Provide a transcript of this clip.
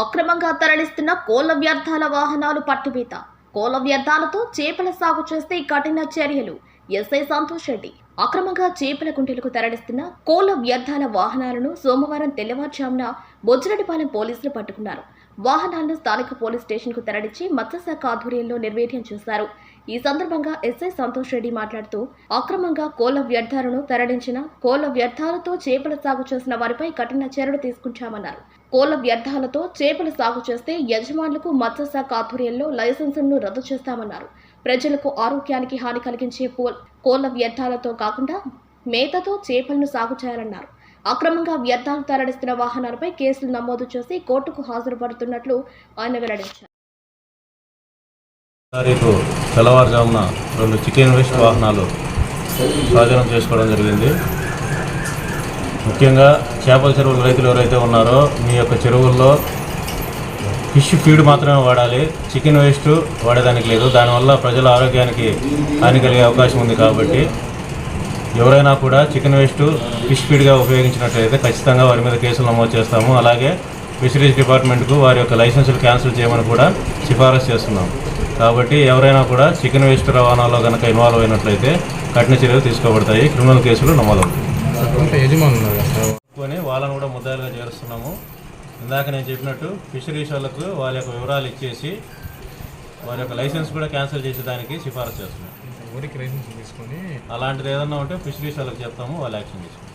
అక్రమంగా తరలిస్తున్న కోళ్ళ వ్యర్థాల వాహనాలు పట్టుబీత. కోళ్ళ వ్యర్థాలతో చేపల సాగు చేస్తే కఠిన చర్యలు. ఎస్ఐ సంతోష్ రెడ్డి. అక్రమంగా చేపల గుంటలకు తరలిస్తున్న కోళ్ళ వ్యర్థాల వాహనాలను సోమవారం తెల్లవారుజామున బొజ్జరడిపాలెం పోలీసులు పట్టుకున్నారు. వాహనాలను స్థానిక పోలీస్ స్టేషన్కు తరలించి మత్స్యశాఖ ఆధ్వర్యంలో నిర్వీర్యం చేశారు. ఈ సందర్భంగా ఎస్ఐ సంతోష్ రెడ్డి మాట్లాడుతూ అక్రమంగా కోళ్ళ వ్యర్థాలను తరలించిన కోళ్ళ వ్యర్థాలతో చేపల సాగు చేసిన వారిపై కఠిన చర్యలు తీసుకుంటామన్నారు. కోళ్ళ వ్యర్థాలతో చేపల సాగు చేస్తే యజమానులకు మత్స్యశాఖ ఆధ్వర్యంలో లైసెన్సులను రద్దు చేస్తామన్నారు. ప్రజలకు ఆరోగ్యానికి హాని కలిగించే పో- కోళ్ళ వ్యర్థాలతో కాకుండా మేతతో చేపలను సాగు చేయాలన్నారు. అక్రమంగా వ్యర్థాలు తరలిస్తున్న వాహనాలపై కేసులు నమోదు చేసి కోర్టుకు హాజరుపడుతున్నట్లు ఆయన వెల్లడించారు. తారీఖు తెల్లవారుజామున రెండు చికెన్ వేస్ట్ వాహనాలు స్వాధీనం చేసుకోవడం జరిగింది. ముఖ్యంగా చేపల చెరువుల రైతులు ఎవరైతే ఉన్నారో మీ యొక్క చెరువుల్లో ఫిష్ ఫీడ్ మాత్రమే వాడాలి. చికెన్ వేస్ట్ వాడేదానికి లేదు. దానివల్ల ప్రజల ఆరోగ్యానికి హాని కలిగే అవకాశం ఉంది కాబట్టి ఎవరైనా కూడా చికెన్ వేస్ట్ ఫిష్ ఫీడ్గా ఉపయోగించినట్లయితే ఖచ్చితంగా వారి మీద కేసులు నమోదు చేస్తాము. అలాగే ఫిషరీస్ డిపార్ట్మెంట్కు వారి యొక్క లైసెన్సులు క్యాన్సిల్ చేయమని కూడా సిఫారసు చేస్తున్నాం. కాబట్టి ఎవరైనా కూడా చికెన్ వేస్ట్ రవాణాలో కనుక ఇన్వాల్వ్ అయినట్లయితే కఠిన చర్యలు తీసుకోబడతాయి. క్రిమినల్ కేసులు నమోదవుతాయి. కొని వాళ్ళను కూడా ముద్దాయిలుగా చేరుస్తున్నాము. ఇందాక నేను చెప్పినట్టు ఫిషరీస్ వాళ్ళకు వాళ్ళ యొక్క వివరాలు ఇచ్చేసి వారి యొక్క లైసెన్స్ కూడా క్యాన్సిల్ చేసేదానికి సిఫారసు చేస్తున్నాం. లైసెన్స్ తీసుకొని అలాంటిది ఏదన్నా ఉంటే ఫిషరీస్ వాళ్ళకి చెప్తాము వాళ్ళు యాక్షన్ తీసుకుంటాం